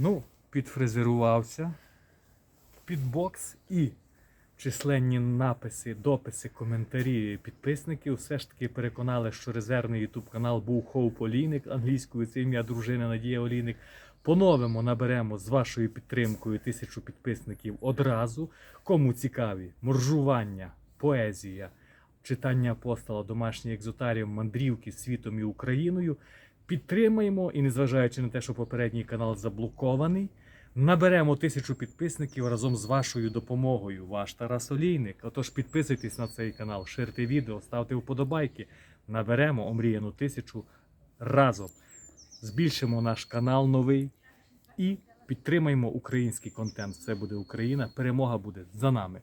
Ну, підфрезерувався під бокс і численні написи, дописи, коментарі підписників все ж таки переконали, що резервний YouTube канал був Хоуп Олійник, англійською це ім'я дружини Надія Олійник. По-новому наберемо з вашою підтримкою тисячу підписників одразу. Кому цікаві моржування, поезія, читання апостола, домашній екзотаріум, мандрівки світом і Україною. Підтримаємо і, незважаючи на те, що попередній канал заблокований, наберемо тисячу підписників разом з вашою допомогою. Ваш Тарас Олійник. Отож підписуйтесь на цей канал, ширте відео, ставте вподобайки. Наберемо омріяну тисячу разом. Збільшимо наш канал новий і підтримаємо український контент. Це буде Україна. Перемога буде за нами.